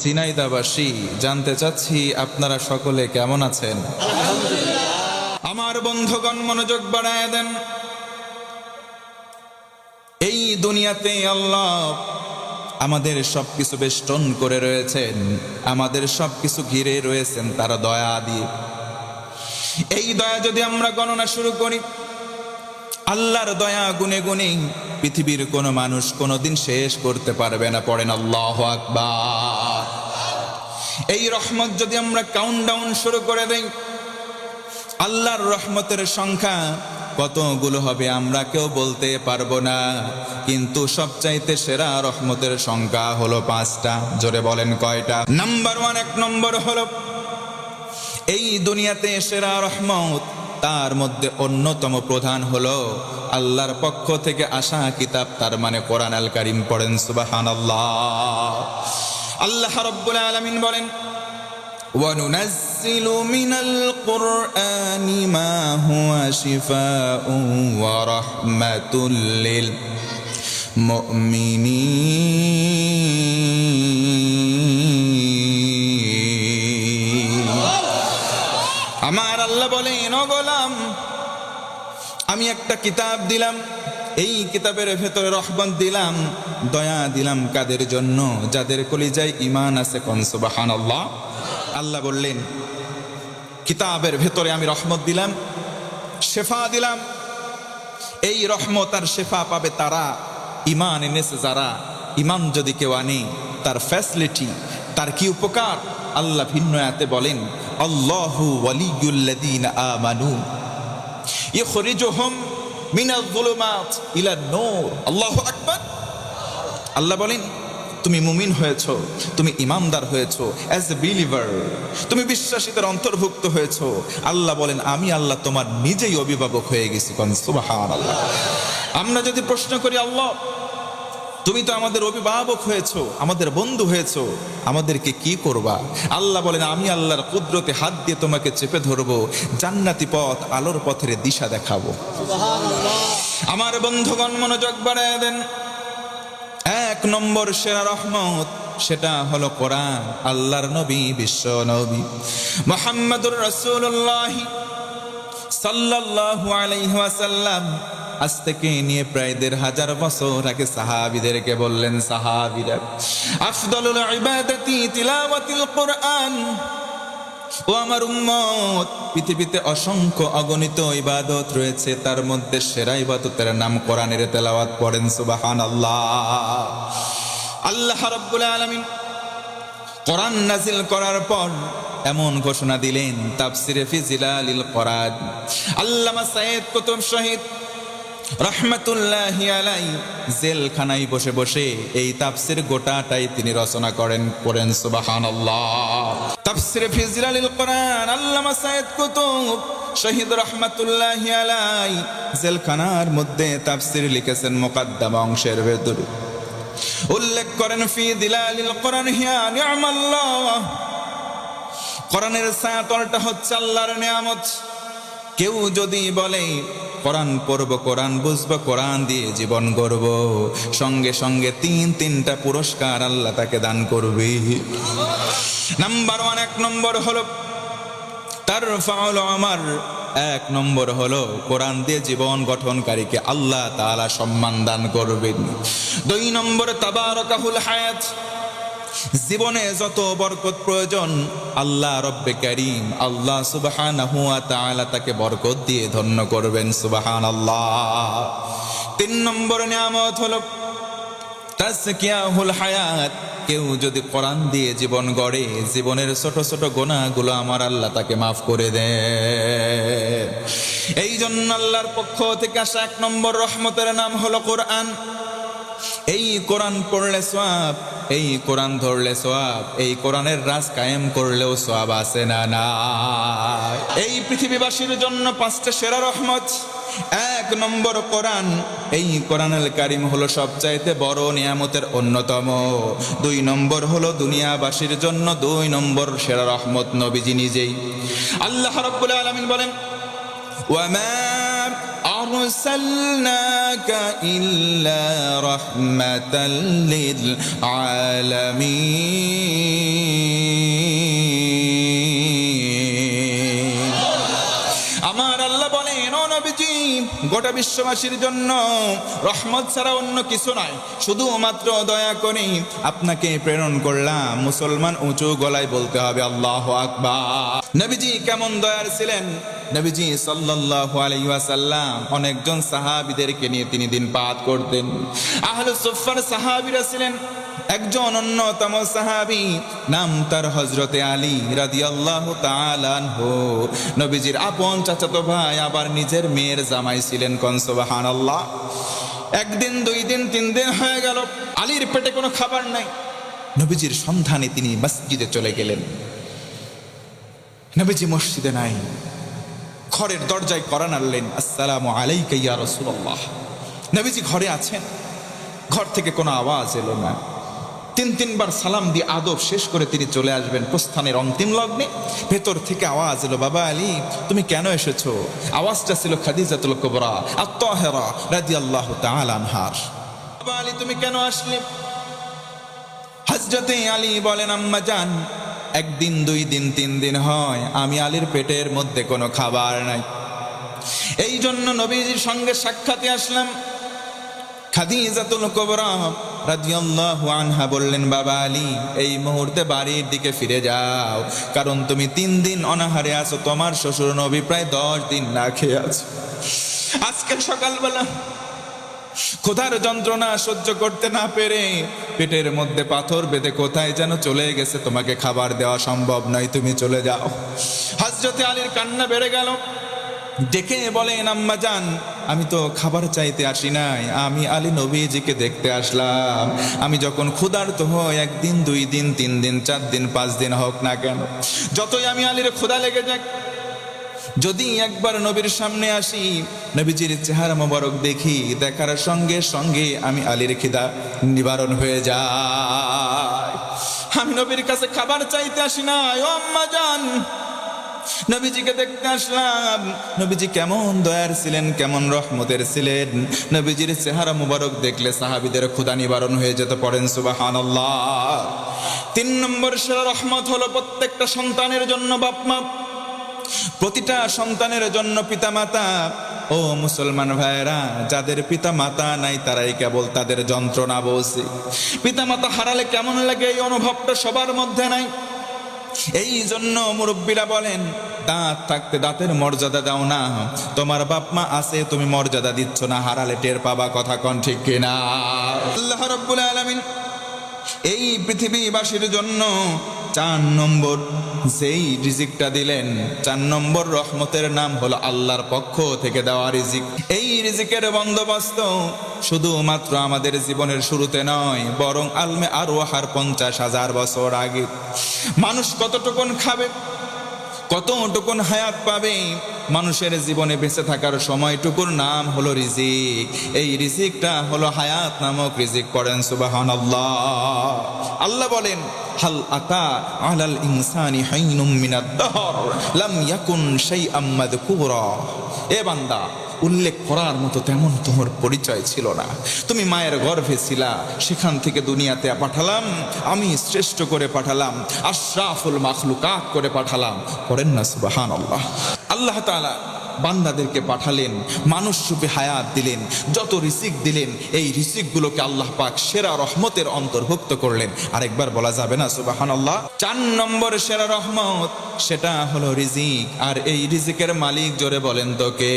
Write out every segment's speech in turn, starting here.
সিনাইদাবাসী, জানতে চাচ্ছি আপনারা সকলে কেমন আছেন? আমার বন্ধুগণ মনোযোগ বাড়ায় দেন। এই দুনিয়াতে আল্লাহ আমাদের সবকিছু বেষ্টন করে রয়েছেন, আমাদের সবকিছু ঘিরে রয়েছেন, তারা দয়া দিয়ে। এই দয়া যদি আমরা গণনা শুরু করি আল্লাহর দয়া গুনে গুনে পৃথিবীর কোনো মানুষ কোনোদিন শেষ করতে পারবে না। পড়েন আল্লাহ আকবার। এই রহমত যদি আমরা কাউন্ট ডাউন শুরু করে দেই, আল্লাহর রহমতের সংখ্যা কতগুলো হবে আমরা কেউ বলতে পারব না। কিন্তু সবচাইতে সেরা রহমতের সংখ্যা হলো পাঁচটা। জোরে বলেন কয়টা? নাম্বার ওয়ান এক নম্বর হলো, এই দুনিয়াতে সেরা রহমত তার মধ্যে অন্যতম প্রধান হলো আল্লাহর পক্ষ থেকে আসা কিতাব তার মানে কোরআন আল কারিম পড়েন সুবাহান আল্লাহ আল্লাহ রব্বুল আলমিন বলেন وننزل من القرآن ما هو شفاء ورحمة للمؤمنين আমার আল্লাহ বলেন ও গোলাম আমি একটা কিতাব দিলাম, এই কিতাবের ভেতরে রহমত দিলাম, দয়া দিলাম কাদের জন্য? যাদের কলিজায় ইমান আছে কনসুবাহান আল্লাহ আল্লাহ বললেন, কিতাবের ভেতরে আমি রহমত দিলাম, শেফা দিলাম। এই রহমত আর শেফা পাবে তারা ইমান এনেছে যারা ইমান যদি কেউ আনে, তার ফ্যাসিলিটি তার কি উপকার? আল্লাহ ভিন্ন আয়াতে বলেন, আল্লাহু আমানু। মিনাল আল্লাহু বলেন, তুমি মুমিন হয়েছ, তুমি ইমামদার হয়েছ অ্যাজ এ বিলিভার তুমি বিশ্বাসীদের অন্তর্ভুক্ত হয়েছ। আল্লাহ বলেন, আমি আল্লাহ তোমার নিজেই অভিভাবক হয়ে গেছি। আল্লাহ আমরা যদি প্রশ্ন করি, আল্লাহ তুমি তো আমাদের অভিভাবক হয়েছো আমাদের বন্ধু হয়েছো আমাদেরকে কি করবা? আল্লাহ বলেন আমি আল্লাহর কুদরতে হাত দিয়ে তোমাকে চেপে ধরবো জান্নাতি পথ আলোর পথের দিশা দেখাবো। আমার বন্ধুগণ মনোযোগ বাড়ায় দেন। এক নম্বর সেরা রহমত সেটা হলো কোরআন আল্লাহর নবী বিশ্ব নবী। মোহাম্মদুর রসুল্লাহ সাল্লাল্লাহু আলাইহি ওয়াসাল্লাম আজ থেকে নিয়ে প্রায় দেড় হাজার বছর আগে সাহাবিদেরকে বললেন, সাহাবিরা, আফদলুল ইবাদাতি তিলাওয়াতিল কোরআন ও আমার উম্মত, পৃথিবীতে অসংখ্য অগণিত ইবাদত রয়েছে, তার মধ্যে সেরা ইবাদতের নাম কোরআনের তেলাওয়াত পড়েন সুবাহান আল্লাহ আল্লাহ রাব্বুল আলমিন কোরআন নাজিল করার পর এমন ঘোষণা দিলেন, তাফসিরে ফি জিলালিল কোরআন। আল্লামা সাইয়েদ কুতুব শহীদ রহমতুল্লাহি আলাই। জেলখানায় বসে বসে এই তাফসির গোটাটাই তিনি রচনা করেন করেন সুবহানাল্লাহ। তাফসিরে ফি জিলালিল কোরআন, আল্লামা সাইয়েদ কুতুব, শহীদ রহমতুল্লাহি আলাই। জেলখানার মধ্যে তাফসির লিখেছেন মুকাদ্দামা অংশের ভেতরে। উল্লেখ করেন, ফি দিলালিল কোরআন হিয়া নি'মাল্লাহ কোরআনের ছায়াতলটা হচ্ছে আল্লাহর নিয়ামত। কেউ যদি বলে কোরআন পড়ব, কোরআন বুঝব, কোরআন দিয়ে জীবন গড়ব। সঙ্গে সঙ্গে তিন, তিনটা পুরস্কার আল্লাহ তাকে দান করবে। নাম্বার ওয়ান এক নম্বর হলো তার ফাউল আমার। এক নম্বর হলো, কোরআন দিয়ে জীবন গঠনকারীকে আল্লাহ তাআলা সম্মান দান করবেন। দুই নম্বর, তাবারাকাহুল হায়াত। জীবনে যত বরকত প্রয়োজন, আল্লাহ রব্বে করিম, আল্লাহ সুবহানাহু ওয়া তাআলা তাকে বরকত দিয়ে ধন্য করবেন সুবাহান আল্লাহ তিন নম্বর নিয়ামত হলো তাজকিয়াহুল হায়াত। কেউ যদি কোরআন দিয়ে জীবন গড়ে, জীবনের ছোট ছোট গোনাগুলো আমার আল্লাহ তাকে মাফ করে দেয় এই জন্য আল্লাহর পক্ষ থেকে আসা এক নম্বর রহমতের নাম হলো কোরআন। এই কোরআন পড়লে সোয়াব এই কোরআন ধরলে সোয়াব, এই কোরআনের রাজ কায়েম করলেও সোয়াব আছে না না এই পৃথিবীবাসীর জন্য পাঁচটা সেরা রহমত। এক নম্বর কোরআন, এই কোরআনুল কারিম হলো সবচাইতে বড় নিয়ামতের অন্যতম। দুই নম্বর হলো দুনিয়াবাসীর জন্য দুই নম্বর সেরা রহমত নবীজি নিজেই। আল্লাহ রাব্বুল আলামিন বলেন أرسلناك إلا رحمة للعالمين. গোটা বিশ্ববাসীর জন্য রহমত ছাড়া অন্য কিছু নয় শুধুমাত্র দয়া করে আপনাকে প্রেরণ করলাম। মুসলমান উঁচু গলায় বলতে হবে, আল্লাহ আকবার। নবীজি কেমন দয়ার ছিলেন? নবীজি সাল্লাল্লাহু আলাইহি ওয়াসাল্লাম অনেকজন সাহাবীদেরকে নিয়ে তিনি দিন পাত করতেন। আহলে সুফার সাহাবীরা ছিলেন একজন অন্যতম সাহাবী, নাম তার হজরতে আলী রাদিয়াল্লাহু তাআলা আনহু। নবীজির আপন চাচাতো ভাই আবার নিজের মেয়ের জামাই ছিলেন কোন আল্লাহ একদিন, দুই দিন, তিন দিন হয়ে গেল, আলীর পেটে কোনো খাবার নাই। নবীজির সন্ধানে তিনি মসজিদে চলে গেলেন। নবীজি মসজিদে নাই। ঘরের দরজায় করা নাড়লেন, আসসালামু আলাইকা ইয়া রাসূলুল্লাহ। নবীজি ঘরে আছেন। ঘর থেকে কোনো আওয়াজ এলো না। তিন তিনবার সালাম দিয়ে আদব শেষ করে তিনি চলে আসবেন প্রস্থানের অন্তিম লগ্নে। ভেতর থেকে আওয়াজ এলো, বাবা আলী, তুমি কেন এসেছ? আওয়াজটা ছিল খাদিজাতুল কুবরা, আত্তাহেরা রাদিয়াল্লাহু তাআলা আনহার। বাবা আলী, তুমি কেন আসলে? হজরতে আলী বলেন, আম্মা জান, একদিন, দুই দিন, তিন দিন হয়, আমি আলীর পেটের মধ্যে কোনো খাবার নাই। এই জন্য নবীজির সঙ্গে সাক্ষাতে আসলাম। খাদিজাতুল কুবরা রাদিয়াল্লাহু আনহা বললেন, বাবা আলী, এই মুহূর্তে বাড়ির দিকে ফিরে যাও। কারণ তুমি তিন দিন অনাহারে আছো, তোমার শ্বশুর নবী প্রায় দশ দিন না খেয়ে আছে। আজকে সকালবেলা ক্ষুধার যন্ত্রণা সহ্য করতে না পেরে পেটের মধ্যে পাথর বেঁধে কোথায় যেন চলে গেছে, তোমাকে খাবার দেওয়া সম্ভব নয়, তুমি চলে যাও। হজরতে আলীর কান্না বেড়ে গেল। ডেকে বলেন, আম্মা যান আমি তো খাবার চাইতে আসি নাই। আমি আলী নবীজিকে দেখতে আসলাম। আমি যখন ক্ষুধার্ত হই, একদিন, দুই দিন, তিন দিন, চার দিন, পাঁচ দিন হোক না কেন, যতই আমি আলীর ক্ষুধা লেগে যাক, যদি একবার নবীর সামনে আসি, নবীজির চেহারা মোবারক দেখি, দেখার সঙ্গে সঙ্গে আমি আলীর খিদা নিবারণ হয়ে যায়। আমি নবীর কাছে খাবার চাইতে আসি না ও আম্মা জান নবীজিকে দেখতে আসলাম। নবীজি কেমন দয়ার ছিলেন, কেমন রহমতের ছিলেন। নবীজির চেহারা মুবারক দেখলে সাহাবিদের ক্ষুদা নিবারণ হয়ে যেতে পারেন সুবাহান তিন নম্বর সেরা রহমত হলো প্রত্যেকটা সন্তানের জন্য বাপমা। প্রতিটা সন্তানের জন্য পিতামাতা। ও মুসলমান ভাইয়েরা, যাদের পিতা মাতা নাই, তারাই কেবল তাদের যন্ত্রণা বলছে পিতামাতা হারালে কেমন লাগে এই অনুভবটা সবার মধ্যে নাই। এই জন্য মুরব্বীরা বলেন, দাঁত থাকতে দাঁতের মর্যাদা দাও না। তোমার বাপ মা আছে, তুমি মর্যাদা দিচ্ছ না। হারালে টের পাবা, কথা কন ঠিক কিনা? আল্লাহ রব্বুল আলামিন এই পৃথিবীবাসীর জন্য চার নম্বর, যেই রিজিকটা দিলেন, চার নম্বর রহমতের নাম হলো আল্লাহর পক্ষ থেকে দেওয়া রিজিক। এই রিজিকের বন্দোবস্ত শুধুমাত্র আমাদের জীবনের শুরুতে নয়, বরং আলমে আরও হার পঞ্চাশ হাজার বছর আগে। মানুষ কতটুকুন খাবে, কতটুকুন হায়াত পাবে মানুষের জীবনে বেঁচে থাকার সময়টুকুর নাম হলো রিজিক। এই রিজিকটা হলো হায়াত নামক রিজিক করেন সুবাহান আল্লাহ আল্লাহ বলেন, হাল আতা আলাল ইনসানি হাইনুম মিনাদ দহর, লাম ইয়াকুন শাইআম মাযকুরা। এ বান্দা, উল্লেখ করার মতো তেমন তোমার পরিচয় ছিল না। তুমি মায়ের গর্ভে ছিলা, সেখান থেকে দুনিয়াতে পাঠালাম, আমি শ্রেষ্ঠ করে পাঠালাম, আশরাফুল মাখলুকাত করে পাঠালাম। করেন না সুবাহান আল্লাহ আল্লাহ তাআলা বান্দাদেরকে পাঠালেন, মানুষ রূপে হায়াত দিলেন, যত রিসিক দিলেন, এই রিসিকগুলোকে আল্লাহ পাক সেরা রহমতের অন্তর্ভুক্ত করলেন। আরেকবার বলা যাবে না সুবাহান আল্লাহ চার নম্বর সেরা রহমত, সেটা হলো রিজিক। আর এই রিজিকের মালিক জোরে বলেন তোকে।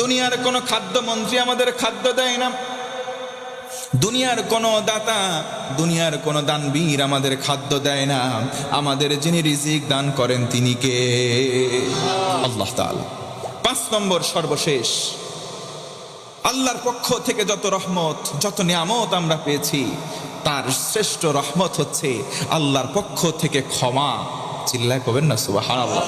দুনিয়ার কোনো খাদ্য মন্ত্রী আমাদের খাদ্য দেয় না। দুনিয়ার কোনো দাতা, দুনিয়ার কোনো দানবীর আমাদের খাদ্য দেয় না। আমাদের যিনি রিজিক দান করেন তিনি কে? আল্লাহ পাঁচ নম্বর সর্বশেষ। আল্লাহর পক্ষ থেকে যত রহমত, যত নিয়ামত আমরা পেয়েছি, তার শ্রেষ্ঠ রহমত হচ্ছে আল্লাহর পক্ষ থেকে ক্ষমা। চিল্লায় কবেন না সুবাহান আল্লাহ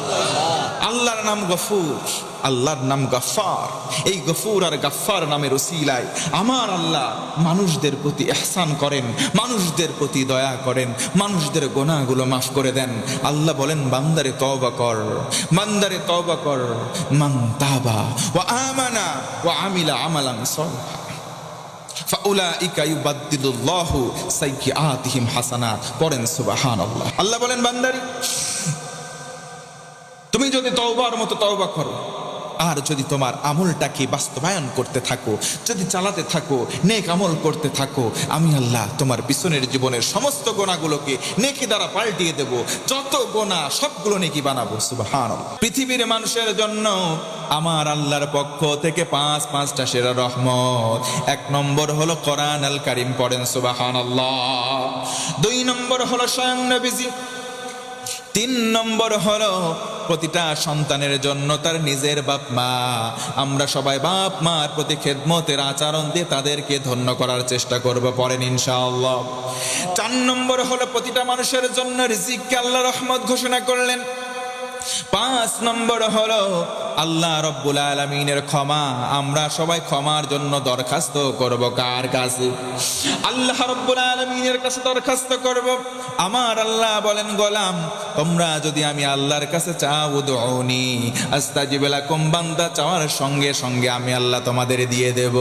আল্লাহর নাম গফুর, আল্লাহর নাম গাফার এই গফুর আর গাফার নামের ওসিলায় আমার আল্লাহ মানুষদের প্রতি এহসান করেন, মানুষদের প্রতি দয়া করেন, মানুষদের গোনাগুলো মাফ করে দেন। আল্লাহ বলেন, বান্দারে তওবা কর, বান্দারে তওবা কর। মান তাবা ওয়া আমানা ওয়া আমিলা আমালান সালিহা। আল্লাহ বলেন, বান্দারি তুমি যদি তওবার মতো তওবা করো, আর যদি তোমার আমলটাকে বাস্তবায়ন করতে থাকো, যদি চালাতে থাকো, নেক আমল করতে থাকো, আমি আল্লাহ তোমার পিছনের জীবনের সমস্ত গোনাগুলোকে নেকি দ্বারা পাল্টিয়ে দেব। যত গোনা, সবগুলো নেকি বানাবো সুবাহান পৃথিবীর মানুষের জন্য আমার আল্লাহর পক্ষ থেকে পাঁচ, পাঁচটা সেরা রহমত। এক নম্বর হলো কোরআন আল কারিম পড়েন সুবাহান আল্লাহ দুই নম্বর হলো স্বয়ং নবীজি। তিন নম্বর হলো প্রতিটা সন্তানের জন্য তার নিজের বাপ মা। আমরা সবাই বাপ মার প্রতি খেদমতের আচরণ দিয়ে তাদেরকে ধন্য করার চেষ্টা করব পরেন ইনশাআল্লাহ। চার নম্বর হলো প্রতিটা মানুষের জন্য রিজিককে আল্লাহ রহমত ঘোষণা করলেন। পাঁচ নম্বর হলো আল্লাহ রব্বুল আলমিনের ক্ষমা, আমরা সবাই ক্ষমার জন্য দরখাস্ত করব কার কাছে? আল্লাহ রব্বুল আলমিনের কাছে দরখাস্ত করব। আমার আল্লাহ বলেন, গোলাম, তোমরা যদি আমি আল্লাহর কাছে চাও দৌনি আস্তাজিবেলা কোম্বান্দা চাওয়ার সঙ্গে সঙ্গে আমি আল্লাহ তোমাদের দিয়ে দেব।